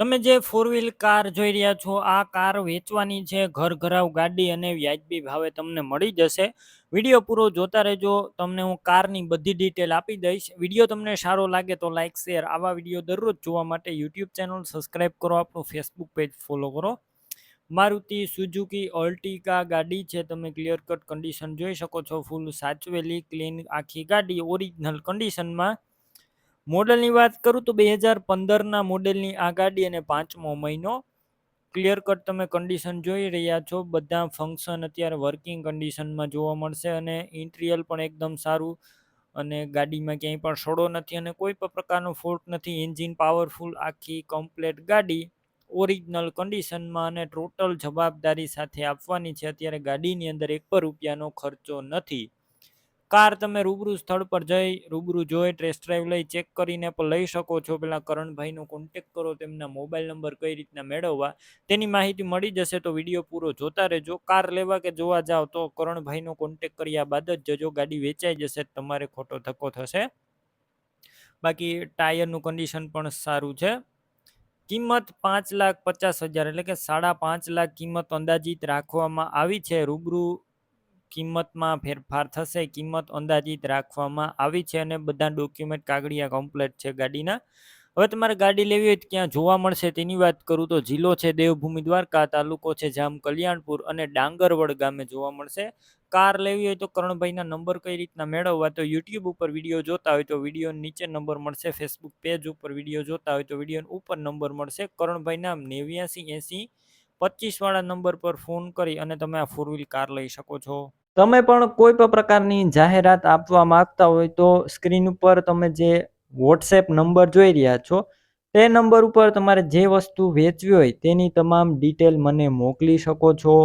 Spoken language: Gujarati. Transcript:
તમે જે ફોર વ્હીલ કાર જોઈ રહ્યા છો, આ કાર વેચવાની છે, ઘર ઘરાવ, ગાડી અને વ્યાજબી ભાવે તમને મળી જશે. વીડિયો પૂરો જોતા રહેજો, તમને હું કારની બધી ડિટેલ આપી દઈશ. વીડિયો તમને સારો લાગે તો લાઇક શેર આવા વીડિયો દરરોજ જોવા માટે યુટ્યુબ ચેનલ સબસ્ક્રાઈબ કરો, આપણું ફેસબુક પેજ ફોલો કરો. મારુતિ સુઝુકી અલ્ટિકા ગાડી છે, તમે ક્લિયર કટ કન્ડિશન જોઈ શકો છો ફૂલ સાચવેલી ક્લીન આખી ગાડી ઓરિજિનલ કન્ડિશનમાં મોડલની વાત કરું તો બે હજાર પંદરના મોડેલની આ ગાડી અને પાંચમો મહિનો. ક્લિયર કટ તમે કન્ડિશન જોઈ રહ્યા છો. બધા ફંક્શન અત્યારે વર્કિંગ કન્ડિશનમાં જોવા મળશે અને ઇન્ટિરિયર પણ એકદમ સારું અને ગાડીમાં ક્યાંય પણ સડો નથી અને કોઈ પણ પ્રકારનો ફોલ્ટ નથી. એન્જિન પાવરફુલ આખી કમ્પ્લેટ ગાડી ઓરિજિનલ કન્ડિશનમાં અને ટોટલ જવાબદારી સાથે આપવાની છે. અત્યારે ગાડીની અંદર એક પણ રૂપિયાનો ખર્ચો નથી. કાર તમે રૂબરૂ સ્થળ પર જઈ, રૂબરૂ જોઈ ટેસ્ટ ડ્રાઈવ લઈ ચેક કરીને પણ લઈ શકો છો. પેલા કરણભાઈનો કોન્ટેક કરો, તેમના મોબાઈલ નંબર કઈ રીતના મેળવવા, તેની માહિતી મળી જશે તો વીડિયો પૂરો જોતા રહેજો. કાર લેવા કે જોવા જાઓ તો કરણભાઈનો કોન્ટેક કર્યા બાદ જ જજો, ગાડી વેચાઈ જશે, તમારે ખોટો ધક્કો થશે. બાકી ટાયરનું કન્ડિશન પણ સારું છે. કિંમત પાંચ લાખ પચાસ હજાર એટલે કે સાડા પાંચ લાખ કિંમત અંદાજિત રાખવામાં આવી છે. રૂબરૂ કિંમતમાં ફેરફાર થશે, કિંમત અંદાજિત રાખવામાં આવી છે અને બધા ડોક્યુમેન્ટ કાગળિયા કમ્પ્લેટ છે ગાડીના. હવે તમારે ગાડી લેવી હોય ક્યાં જોવા મળશે તેની વાત કરું તો જિલ્લો છે દેવભૂમિ દ્વારકા, તાલુકો છે જામ કલ્યાણપુર અને ડાંગરવડ ગામે જોવા મળશે. કાર લેવી હોય તો કરણભાઈના નંબર કઈ રીતના મેળવવા તો યુટ્યુબ ઉપર વીડિયો જોતા હોય તો વીડિયો નીચે નંબર મળશે ફેસબુક પેજ ઉપર વીડિયો જોતા હોય તો વીડિયો ઉપર નંબર મળશે. કરણભાઈના નેવ્યાસી એંસી પચીસ વાળા નંબર પર ફોન કરી અને તમે આ ફોર વ્હીલ કાર લઈ શકો છો. તમે પણ કોઈ પણ પ્રકારની જાહેરાત આપવા માંગતા હોય તો સ્ક્રીન ઉપર તમે જે વોટ્સએપ નંબર જોઈ રહ્યા છો, તે નંબર ઉપર તમારે જે વસ્તુ વેચવી હોય તેની તમામ ડિટેલ મને મોકલી શકો છો.